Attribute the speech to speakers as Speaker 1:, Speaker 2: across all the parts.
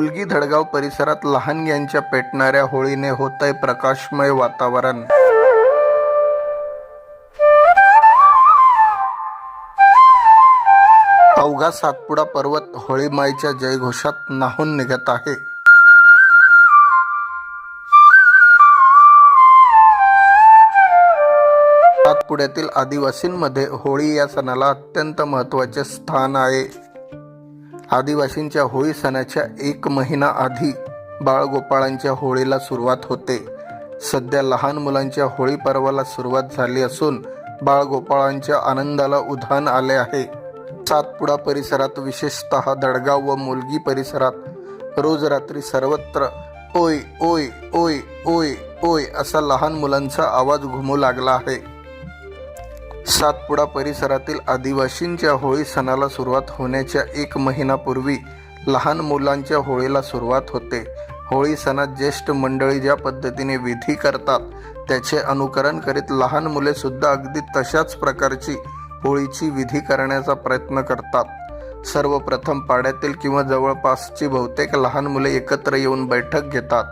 Speaker 1: होलगी धडगाव परिसरात लहानग्यांच्या पेटणाऱ्या होळीने होतंय प्रकाशमय वातावरण. अवघा सातपुडा पर्वत होळीमाईच्या जयघोषात नाहून निघत आहे. सातपुड्यातील आदिवासींमध्ये होळी या सणाला अत्यंत महत्त्वाचे स्थान आहे. आदिवासींच्या होळी सणाच्या एक महिना आधी बाळगोपाळांच्या होळीला सुरुवात होते. सध्या लहान मुलांच्या होळी पर्वाला सुरुवात झाली असून बाळगोपाळांच्या आनंदाला उधाण आले आहे. सातपुडा परिसरात विशेषतः दडगाव व मुलगी परिसरात रोज रात्री सर्वत्र ओय ओय ओय ओय ओय असा लहान मुलांचा आवाज घुमू लागला आहे. सातपुडा परिसरातील आदिवासींच्या होळी सणाला सुरुवात होण्याच्या एक महिनापूर्वी लहान मुलांच्या होळीला सुरुवात होते. होळी सणात ज्येष्ठ मंडळी ज्या पद्धतीने विधी करतात त्याचे अनुकरण करीत लहान मुले सुद्धा अगदी तशाच प्रकारची होळीची विधी करण्याचा प्रयत्न करतात. सर्वप्रथम पाड्यातील किंवा जवळपासची बहुतेक लहान मुले एकत्र येऊन बैठक घेतात.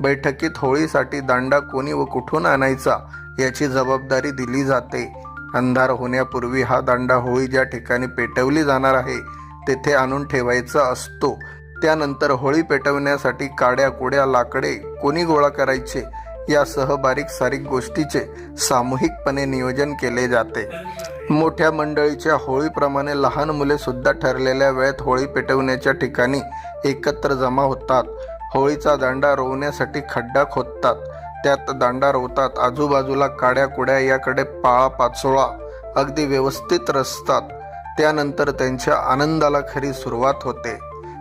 Speaker 1: बैठकीत होळीसाठी दांडा कोणी व कुठून आणायचा याची जबाबदारी दिली जाते. अंधार होण्यापूर्वी हा दांडा होळी ज्या ठिकाणी पेटवली जाणार आहे तेथे आणून ठेवायचा असतो. त्यानंतर होळी पेटवण्यासाठी काड्या कोड्या लाकडे कोणी गोळा करायचे? यासह बारीक सारीक गोष्टीचे सामूहिकपणे नियोजन केले जाते. मोठ्या मंडळीच्या होळीप्रमाणे लहान मुले सुद्धा ठरलेल्या वेळेत होळी पेटवण्याच्या ठिकाणी एकत्र जमा होतात. होळीचा दांडा रोवण्यासाठी खड्डा खोदतात. त्यात दांडा रोवतात. आजूबाजूला काड्या कुड्या याकडे पाळा पाचोळा अगदी व्यवस्थित रचतात. त्यानंतर त्यांच्या आनंदाला खरी सुरुवात होते.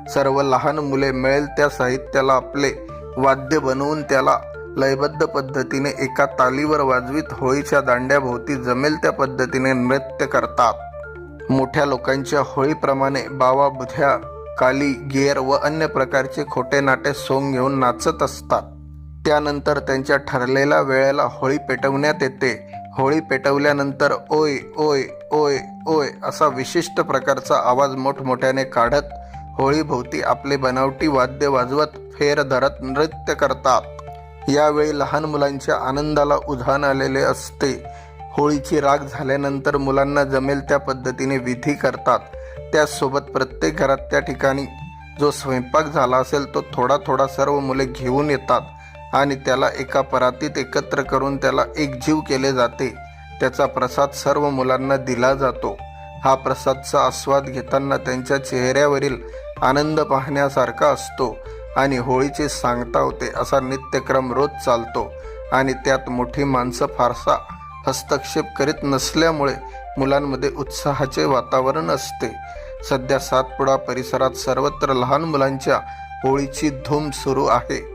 Speaker 1: सर्व लहान मुले मिळेल त्या साहित्याला आपले वाद्य बनवून त्याला लयबद्ध पद्धतीने एका तालीवर वाजवीत होळीच्या दांड्याभोवती जमेल त्या पद्धतीने नृत्य करतात. मोठ्या लोकांच्या होळीप्रमाणे बावा बुध्या काली गेर व अन्य प्रकारचे खोटे नाटे सोंग घेऊन नाचत असतात. त्यानंतर त्यांच्या ठरलेल्या वेळेला होळी पेटवण्यात येते. होळी पेटवल्यानंतर ओय ओय ओय ओय असा विशिष्ट प्रकारचा आवाज मोठमोठ्याने काढत होळीभोवती आपले बनावटी वाद्य वाजवत फेर धरत नृत्य करतात. यावेळी लहान मुलांच्या आनंदाला उधाण आलेले असते. होळीची राग झाल्यानंतर मुलांना जमेल त्या पद्धतीने विधी करतात. त्याचसोबत प्रत्येक घरात त्या ठिकाणी जो स्वयंपाक झाला असेल तो थोडा थोडा सर्व मुले घेऊन येतात. आणि त्याला एका परातीत एकत्र करून त्याला एकजीव केले जाते. त्याचा प्रसाद सर्व मुलांना दिला जातो. हा प्रसादचा आस्वाद घेताना त्यांच्या चेहऱ्यावरील आनंद पाहण्यासारखा असतो आणि होळीची सांगता होते असा नित्यक्रम रोज चालतो आणि त्यात मोठी माणसं फारसा हस्तक्षेप करीत नसल्यामुळे मुलांमध्ये उत्साहाचे वातावरण असते. सध्या सातपुडा परिसरात सर्वत्र लहान मुलांच्या होळीची धूम सुरू आहे.